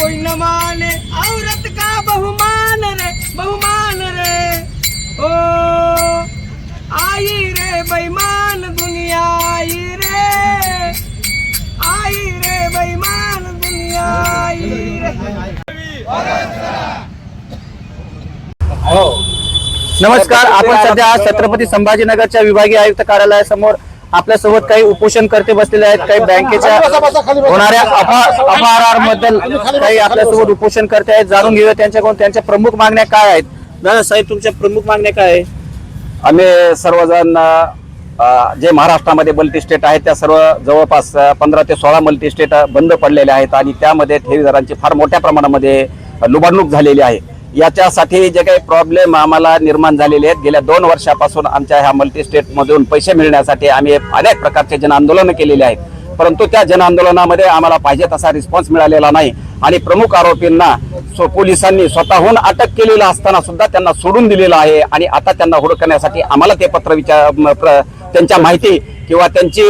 कोई न माने औरत का बहुमान रे बहुमान रे। ओ आई रे बेईमान दुनिया आई रे। आई रे बेईमान दुनिया आई रे। नमस्कार आपण सध्या छत्रपती संभाजीनगरच्या विभागीय आयुक्त कार्यालयासमोर आपल्यासोबत काही उपोषण करते बसलेले आहेत काही बँकेच्या होणाऱ्या अपहारबद्दल काही आपल्यासोबत उपोषण करते आहेत. जाणून घेऊया त्यांच्याकडून. त्यांच्या प्रमुख मागण्या काय आहेत? दादा साहेब तुमच्या प्रमुख मागण्या काय आहे आम्ही सर्वजण जे महाराष्ट्रामध्ये मल्टी स्टेट आहेत त्या सर्व जवळपास पंधरा ते सोळा मल्टी स्टेट बंद पडलेल्या आहेत आणि त्यामध्ये ठेवीदारांची फार मोठ्या प्रमाणामध्ये लुबाडणूक झालेली आहे. याच्यासाठी जे काही प्रॉब्लेम आम्हाला निर्माण झालेले आहेत गेल्या दोन वर्षापासून आमच्या ह्या मल्टी स्टेटमधून पैसे मिळण्यासाठी आम्ही अनेक प्रकारचे जन आंदोलनं आहेत. परंतु त्या जन आंदोलनामध्ये आम्हाला पाहिजे तसा रिस्पॉन्स मिळालेला नाही. आणि प्रमुख आरोपींना सो पोलिसांनी स्वतःहून अटक केलेलं असताना सुद्धा त्यांना सोडून दिलेलं आहे. आणि आता त्यांना हुडकण्यासाठी आम्हाला ते पत्र विचार प्र- त्यांच्या माहिती किंवा त्यांची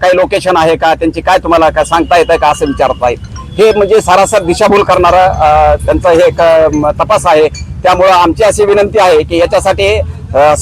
काही लोकेशन आहे का त्यांची काय तुम्हाला काय सांगता येतं का असं विचारत आहेत हे म्हणजे सारासार दिशाभूल करणारा त्यांचा हे एक तपास आहे. त्यामुळं आमची अशी विनंती आहे की याच्यासाठी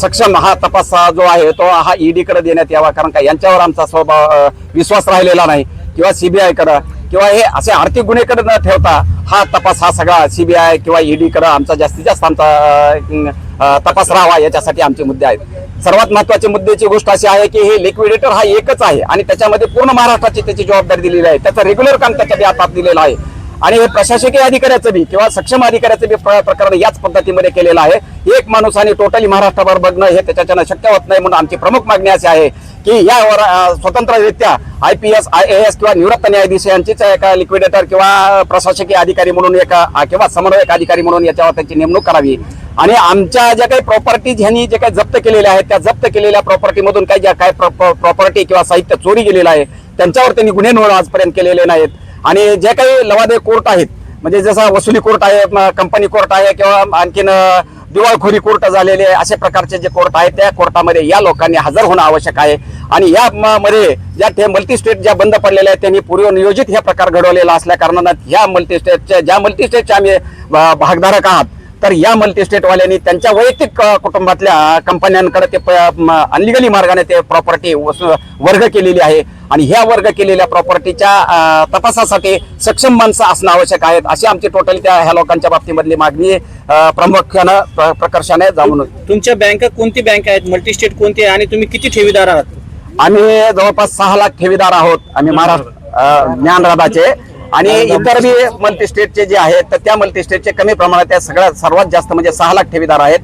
सक्षम हा तपास हा जो आहे तो हा ईडीकडे देण्यात यावा. कारण का यांच्यावर आमचा स्वभाव विश्वास राहिलेला नाही. किंवा सीबीआयकडं किंवा हे असे आर्थिक गुन्हेकडे न ठेवता हा तपास हा सगळा सीबीआय किंवा ईडीकडं आमचा जास्तीत जास्त आमचा तपास राहावा याच्यासाठी आमचे मुद्दे आहेत. सर्वात महत्वाची मुद्द्याची गोष्ट अशी आहे की हे लिक्विडेटर हा एकच आहे आणि त्याच्यामध्ये पूर्ण महाराष्ट्राची त्याची जबाबदारी दिलेली आहे. त्याचं रेग्युलर काम त्याच्या हातात दिलेलं आहे. आणि हे प्रशासकीय अधिकाऱ्याचं बी किंवा सक्षम अधिकाऱ्याचं बी प्र- प्रकरण याच पद्धतीमध्ये केलेलं आहे. एक माणूस आणि टोटली महाराष्ट्रावर बघणं हे त्याच्यानं शक्य होत नाही म्हणून आमची प्रमुख मागणी अशी आहे की यावर स्वतंत्ररित्या I P S I A S किंवा निवृत्त न्यायाधीश यांचीच एका लिक्विडेटर किंवा प्रशासकीय अधिकारी म्हणून एका किंवा समन्वयक अधिकारी म्हणून याच्यावर त्याची नेमणूक करावी. आणि आमच्या ज्या काही प्रॉपर्टीज ह्यांनी जे काही जप्त केलेल्या आहेत त्या जप्त केलेल्या प्रॉपर्टीमधून काही ज्या काही प्रॉपर्टी किंवा साहित्य चोरी गेलेलं आहे त्यांच्यावर त्यांनी गुन्हे नोंद आजपर्यंत केलेले नाहीत. आणि जे काही लवादे कोर्ट आहेत म्हणजे जसा वसुली कोर्ट आहे कंपनी कोर्ट आहे किंवा आणखीन दिवाळखोरी कोर्ट झालेले अशा प्रकारचे जे कोर्ट आहेत त्या कोर्टामध्ये या लोकांनी हजर होणं आवश्यक आहे. आणि या मध्ये ज्या ते मल्टी स्टेट ज्या बंद पडलेल्या आहेत त्यांनी पूर्वनियोजित हे प्रकार घडवलेला असल्या कारणानं ह्या मल्टी स्टेटच्या ज्या मल्टी स्टेटचे आम्ही भागधारक आहात तर या मल्टी स्टेटवाल्यांनी त्यांच्या वैयक्तिक कुटुंबातल्या कंपन्यांकडे ते अनलिगली मार्गाने ते प्रॉपर्टी वर्ग केलेली आहे. आणि ह्या वर्ग केलेल्या प्रॉपर्टीच्या तपासासाठी सक्षम माणसं असणं आवश्यक आहेत. अशी आमची टोटल त्या ह्या लोकांच्या बाबतीमधली मागणी प्रामुख्यानं प्र- प्रकर्षाने जाऊन तुमच्या बँका कोणती बँक आहेत? मल्टी स्टेट कोणती आहे? आणि तुम्ही किती ठेवीदार आहात? आम्ही जवळपास सहा लाख ठेवीदार आहोत. आम्ही महाराष्ट्र ज्ञानराधाचे. आणि इतर बी मल्टी स्टेटचे जे आहेत तर त्या मल्टी स्टेटचे कमी प्रमाणात त्या सगळ्यात सर्वात जास्त म्हणजे सहा लाख ठेवीदार आहेत.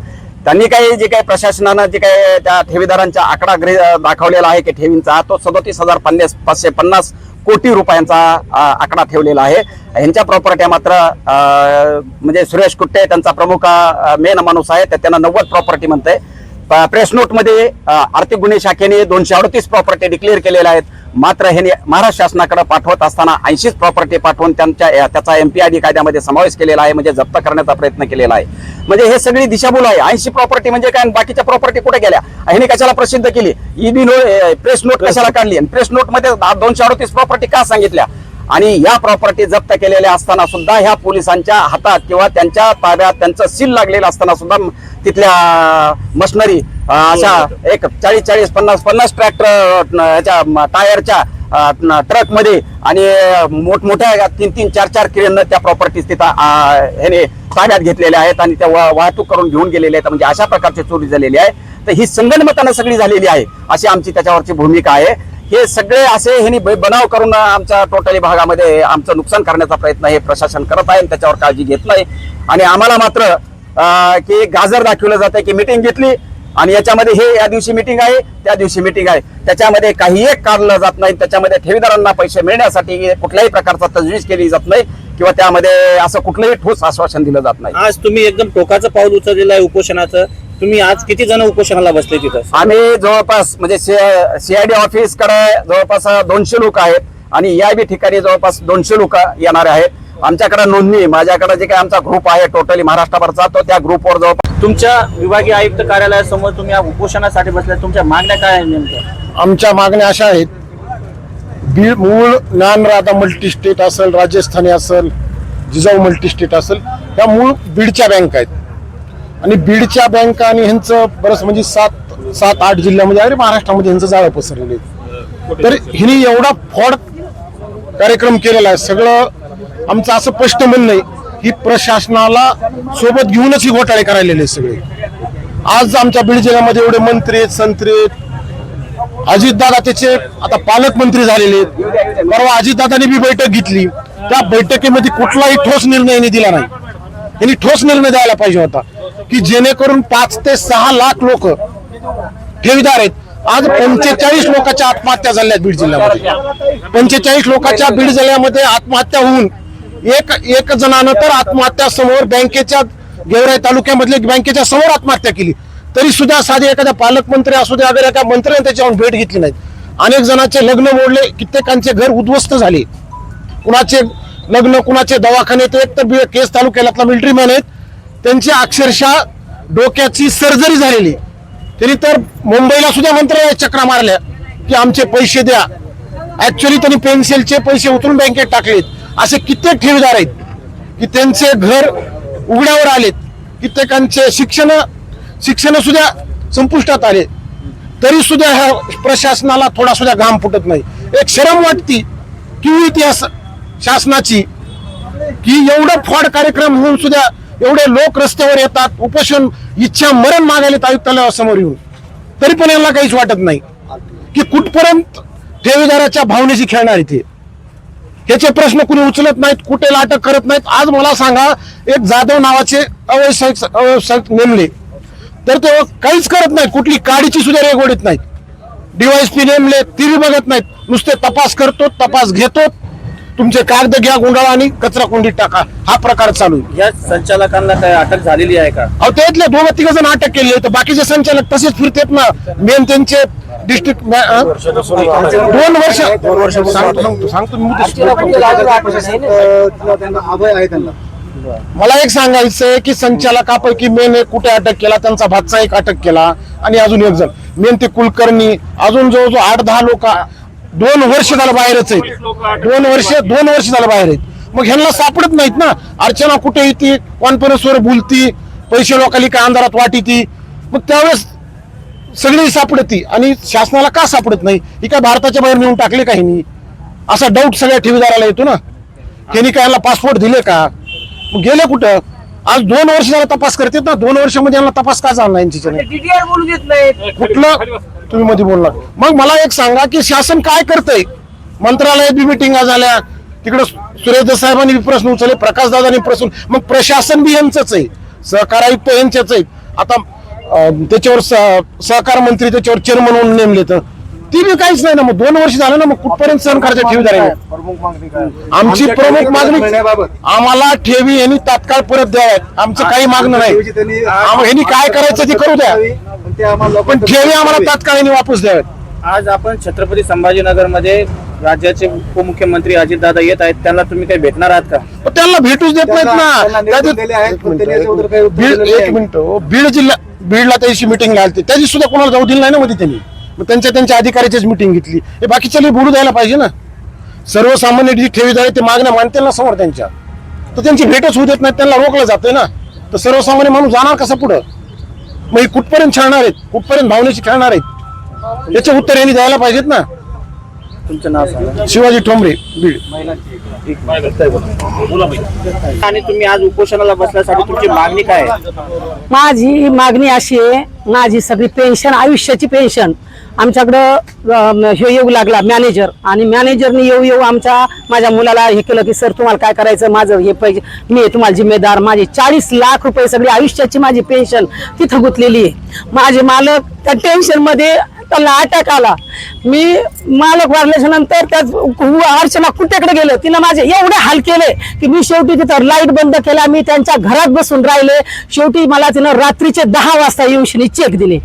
त्यांनी काही जे काही प्रशासनानं जे काही त्या ठेवीदारांचा आकडा दाखवलेला आहे की ठेवींचा तो सदोतीस हजार पन्नास पाचशे पन्नास कोटी रुपयांचा आकडा ठेवलेला आहे. ह्यांच्या प्रॉपर्ट्या मात्र म्हणजे सुरेश कुट्टे त्यांचा प्रमुख मेन माणूस आहे तर त्यांना नव्वद प्रॉपर्टी म्हणते प्रेस नोटमध्ये अ, आर्थिक गुन्हे शाखेने दोनशे अडतीस प्रॉपर्टी डिक्लेअर केलेल्या आहेत. मात्र हे महाराष्ट्र शासनाकडे पाठवत असताना ऐंशीच प्रॉपर्टी पाठवून त्यांच्या त्याचा एमपीआयडी कायद्यामध्ये समावेश केलेला आहे म्हणजे जप्त करण्याचा प्रयत्न केलेला आहे. म्हणजे हे सगळी दिशाभूल आहे. ऐंशी प्रॉपर्टी म्हणजे काय? बाकीच्या प्रॉपर्टी कुठे गेल्या? ह्याने कशाला प्रसिद्ध केली? ईडी नो प्रेस नोट कशाला काढली? आणि प्रेस नोटमध्ये दोनशे अडतीस प्रॉपर्टी का सांगितल्या? आणि या प्रॉपर्टी जप्त केलेल्या असताना सुद्धा ह्या पोलिसांच्या हातात किंवा त्यांच्या ताब्यात त्यांचं सील लागलेलं असताना सुद्धा तिथल्या मशिनरी अशा एक चाळीस चाळीस पन्नास पन्नास ट्रॅक्टर ह्याच्या टायरच्या ट्रकमध्ये आणि मोठमोठ्या तीन तीन चार चार किरण त्या प्रॉपर्टीज तिथं ह्याने ताब्यात घेतलेल्या आहेत आणि त्या वा- वाहतूक करून घेऊन गेलेल्या आहेत. म्हणजे अशा प्रकारची चोरी झालेली आहे. तर ही संगणमतानं सगळी झालेली आहे अशी आमची त्याच्यावरची भूमिका आहे. हे सगळे असे ह्यांनी बनाव करून आमच्या टोटली भागामध्ये आमचं नुकसान करण्याचा प्रयत्न हे प्रशासन करत आहे आणि त्याच्यावर काळजी घेत नाही. आणि आम्हाला मात्र की गाजर दाखवलं जातं की मिटिंग घेतली. आणि याच्यामध्ये हे या दिवशी मिटिंग आहे त्या दिवशी मिटिंग आहे. त्याच्यामध्ये काही एक काढलं जात नाही त्याच्यामध्ये ठेवीदारांना पैसे मिळण्यासाठी कुठल्याही प्रकारचा तजवीज केली जात नाही किंवा त्यामध्ये असं कुठलंही ठोस आश्वासन दिलं जात नाही. आज तुम्ही एकदम टोकाचं पाऊल उचललेलं आहे उपोषणाचं. तुम्ही आज किती जण उपोषणाला बसले तिथं? आम्ही जवळपास म्हणजे सीआयडी ऑफिसकडे जवळपास दोनशे लोक आहेत आणि या बी ठिकाणी जवळपास दोनशे लोक येणार आहेत. आमच्याकडे नोंदणी माझ्याकडे जे काही आमचा ग्रुप आहे टोटली महाराष्ट्रभरचा तो त्या ग्रुपवर जवळपास तुमच्या विभागीय आयुक्त कार्यालयासमोर तुम्ही या उपोषणासाठी बसल्या तुमच्या मागण्या काय आहेत नेमक्या? आमच्या मागण्या अशा आहेत. बीड मूळ ज्ञानराधा मल्टीस्टेट असेल राजस्थानी असेल जिजाऊ मल्टीस्टेट असेल ह्या मूळ बीडच्या बँक आहेत. आणि बीडच्या बँका आणि ह्यांचं बरंच म्हणजे सात सात आठ जिल्ह्यामध्ये आणि महाराष्ट्रामध्ये ह्यांचं जाळं पसरलेलं आहे तर हिने एवढा फ्रॉड कार्यक्रम केलेला आहे. सगळं आमचं असं स्पष्ट म्हणणं आहे ही प्रशासनाला सोबत घेऊनच ही घोटाळे करायलेले आहेत सगळे. आज आमच्या बीड जिल्ह्यामध्ये एवढे मंत्री आहेत संत्री आहेत. अजितदादा त्याचे आता पालकमंत्री झालेले आहेत. परवा अजितदादांनी बी बैठक घेतली. त्या बैठकीमध्ये कुठलाही ठोस निर्णय यांनी दिला नाही. यांनी ठोस निर्णय द्यायला पाहिजे होता की जेणेकरून पाच ते सहा लाख लोक ठेवीदार आहेत. आज पंचेचाळीस लोकांच्या आत्महत्या झाल्या आहेत बीड जिल्ह्यामध्ये. पंचेचाळीस लोकांच्या बीड जिल्ह्यामध्ये आत्महत्या होऊन एक एक जणानं तर आत्महत्या समोर बँकेच्या गेवराई तालुक्यामधले बँकेच्या समोर आत्महत्या केली. तरी सुद्धा साधे एखाद्या पालकमंत्री असू दे अगर एका मंत्र्याने त्याच्यावर भेट घेतली नाहीत. अनेक जणांचे लग्न मोडले कित्येकांचे घर उद्ध्वस्त झाले. कुणाचे लग्न कुणाचे दवाखाने ते एक तर केस तालुक्यातला मिलिटरी मॅन आहेत. त्यांची अक्षरशः डोक्याची सर्जरी झालेली. त्यांनी तर मुंबईला सुद्धा मंत्रालयात चक्रा मारल्या की आमचे पैसे द्या. ऍक्च्युली त्यांनी पेन्सिलचे पैसे उतरून बँकेत टाकलेत. असे कित्येक ठेवीदार आहेत की त्यांचे घर उघड्यावर आलेत. कित्येकांचे शिक्षण शिक्षण सुद्धा संपुष्टात आले. तरी सुद्धा ह्या प्रशासनाला थोडा सुद्धा घाम फुटत नाही. एक शरम वाटती किंवा इतिहास शासनाची की एवढं फॉड कार्यक्रम होऊन सुद्धा एवढे लोक रस्त्यावर येतात उपोषण इच्छा मरण मागायला आयुक्तालयासमोर येऊन. तरी पण यांना काहीच वाटत नाही की कुठपर्यंत ठेवीदाराच्या भावनेशी खेळणार इथे याचे प्रश्न कुणी उचलत नाहीत कुठे अटक करत नाहीत. आज मला सांगा एक जाधव नावाचे अव्यवसायिक अव्यवसायिक नेमले. तर ते काहीच करत नाहीत कुठली काडीची सुद्धा रेगोडीत नाहीत. डीवायसपी नेमले ती बघत नाहीत. नुसते तपास करतो तपास घेतो तुमचे कागद घ्या गुंडाळा आणि कचरा कुंडीत टाका. हा प्रकार चालू आहे. या संचालकांना काय अटक झालेली आहे का? अहो त्यातले दोन तिघ जण अटक केली तर बाकीचे संचालक तसेच फिरतात ना. मेन त्यांचे डिस्ट्रिक्ट दोन वर्ष दोन वर्ष सांगतो सांगतो सांगतो मी मुद्देसूद. मला एक सांगायचं आहे की संचालकापैकी मेन एक कुठे अटक केला? त्यांचा भातचा एक अटक केला. आणि अजून एक जण. मेन ते कुलकर्णी. अजून जवळजवळ आठ दहा लोक दोन वर्ष झालं बाहेरच आहेत. दोन वर्ष दोन वर्ष झालं बाहेर आहेत. मग ह्यांना सापडत नाहीत ना. अर्चना कुठे येते? कॉन्फरन्सवर बोलती? पैसे लोकांनी काय अंधारात वाटी ती मग त्यावेळेस सगळी सापडती. आणि शासनाला का सापडत नाही? ही काय भारताच्या बाहेर नेऊन टाकले काही नाही असा डाऊट सगळ्या ठेवीदाराला येतो ना. त्यांनी काय यांना पासपोर्ट दिले का? मग गेले कुठं? आज दोन वर्ष झाला तपास करतात ना. दोन वर्षामध्ये यांना तपास का झाला नाही यांच्याच्याने? बोलू देत नाही कुठलं? तुम्ही मध्ये बोलला मग मला एक सांगा की शासन काय करतंय? मंत्रालयात बी मिटिंगा झाल्या तिकडे सुरेश साहेबांनी बी प्रश्न उचलले प्रकाश दादांनी प्रश्न मग प्रशासन बी यांचंच आहे. सहकार आयुक्त यांच्याच आहेत आता त्याच्यावर सहकार मंत्री त्याच्यावर चेअरमन म्हणून नेमले तर ती बी काहीच नाही ना. मग दोन वर्ष झालं ना मग कुठपर्यंत करायचं ठेवीदार आहे आमची प्रमुख मागणी आम्हाला ठेवी यांनी तात्काळ परत द्याव्यात आमचं काही मागणं नाही. यांनी काय करायचं ते करू द्या. पण ठेवी आम्हाला तात्काळ यांनी वापस द्याव्यात आज आपण छत्रपती संभाजीनगरमध्ये राज्याचे उपमुख्यमंत्री अजितदादा येत आहेत. त्यांना तुम्ही काही भेटणार आहात का? पण त्यांना भेटूच देत नाहीत ना. त्या दिवशी- बीड एक मिनिट हो. बीड जिल्हा बीडला त्याची मिटिंग लागली त्याची सुद्धा कोणाला जाऊ दिली नाही ना मध्ये त्यांनी. मग त्यांच्या त्यांच्या अधिकाऱ्याचीच मिटिंग घेतली. हे बाकीच्या बोलू द्यायला पाहिजे ना. सर्वसामान्य जी ठेवीदार आहे ते मागण्या मानतील ना समोर त्यांच्या. तर त्यांची भेटच होऊ देत नाही त्यांना रोखलं जाते ना. तर सर्वसामान्य माणूस जाणार कसा पुढं? मग कुठपर्यंत खेळणार आहेत? कुठपर्यंत भावनेशी खेळणार आहेत? याचे उत्तर यांनी द्यायला पाहिजेत ना. तुमचं नाव सांगा. शिवाजी ठोंबरे बीड. आणि तुम्ही आज उपोषणाला बसण्यासाठी तुमची मागणी काय आहे? माझी मागणी अशी आहे माझी सगळी पेन्शन आयुष्याची पेन्शन आमच्याकडं अं, हे येऊ लागला मॅनेजर आणि मॅनेजरने येऊ येऊ आमच्या माझ्या मुलाला हे केलं की सर तुम्हाला काय करायचं? माझं हे पाहिजे मी आहे तुम्हाला जिम्मेदार माझी चाळीस लाख रुपये सगळी आयुष्याची माझी पेन्शन तिथं गुंतलेली आहे. माझे मालक त्या टेन्शनमध्ये त्याला अटॅक आला. मी मालक वारल्याच्या नंतर त्याच अर्चना कुठेकडे गेलं? तिनं माझे एवढे हाल केले की मी शेवटी तिथं लाइट बंद केला. मी त्यांच्या घरात बसून राहिले. शेवटी मला तिनं रात्रीचे दहा वाजता येऊन चेक दिले.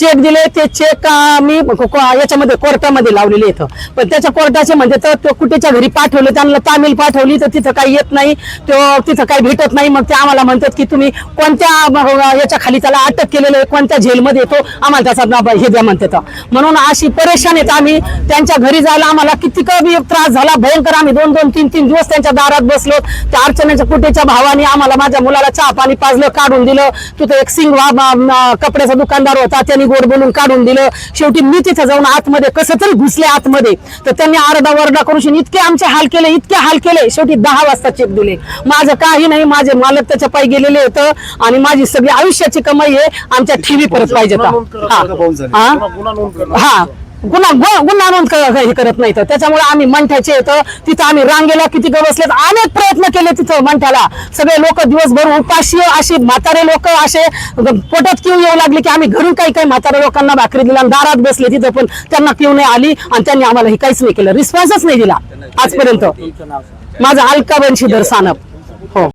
चेक दिले ते चेक मी को- याच्यामध्ये कोर्टामध्ये लावलेले इथं. पण त्याच्या कोर्टाचे म्हणजे तर तो कुठेच्या घरी पाठवलं त्यांना तामिल पाठवली तर तिथं काही येत नाही. तो तिथं काही भेटत नाही. मग ते आम्हाला म्हणतात की तुम्ही कोणत्या याच्या खाली त्याला अटक केलेलं आहे कोणत्या जेलमध्ये येतो आम्हाला त्याचा नाव हे द्या म्हणतात. म्हणून अशी परेशान येत आम्ही. त्यांच्या घरी जायला आम्हाला किती कमी त्रास झाला. भयंकर आम्ही दोन दोन तीन तीन दिवस त्यांच्या दारात बसलो. त्या अर्चनाच्या कुठेच्या भावाने आम्हाला माझ्या मुलाला चहा पाणी पाजलं काढून दिलं. तिथं एक सिंग कपड्याचा दुकानदार होता. त्यांनी गोड बोलून काढून दिलं. शेवटी मी तिथं जाऊन आतमध्ये कसं तरी घुसले आतमध्ये. तर त्यांनी आरडा वरडा करून इतके आमचे हाल केले इतके हाल केले. शेवटी दहा वाजता चेक दिले. माझं काही नाही माझे मालक त्याच्या पायी गेलेले होतं आणि माझी सगळी आयुष्याची कमाई आहे. आमच्या ठेवी परत पाहिजे हा. गुन्हा गुन्हा नोंद हे करत नाही तर. त्याच्यामुळे आम्ही मंठ्याचे येतं. तिथं आम्ही रांगेला किती ग बसलेत अनेक प्रयत्न केले तिथं मंठ्याला. सगळे लोक दिवसभर उपाशी अशी म्हातारे लोक असे पोटात किव येऊ लागले की आम्ही घरून काही काही म्हातारे लोकांना भाकरी दिला दारात बसले तिथं पण त्यांना किव नाही आली आणि त्यांनी आम्हाला हे काहीच नाही केलं. रिस्पॉन्सच नाही दिला आजपर्यंत. माझं अलका बंशीधर सानप.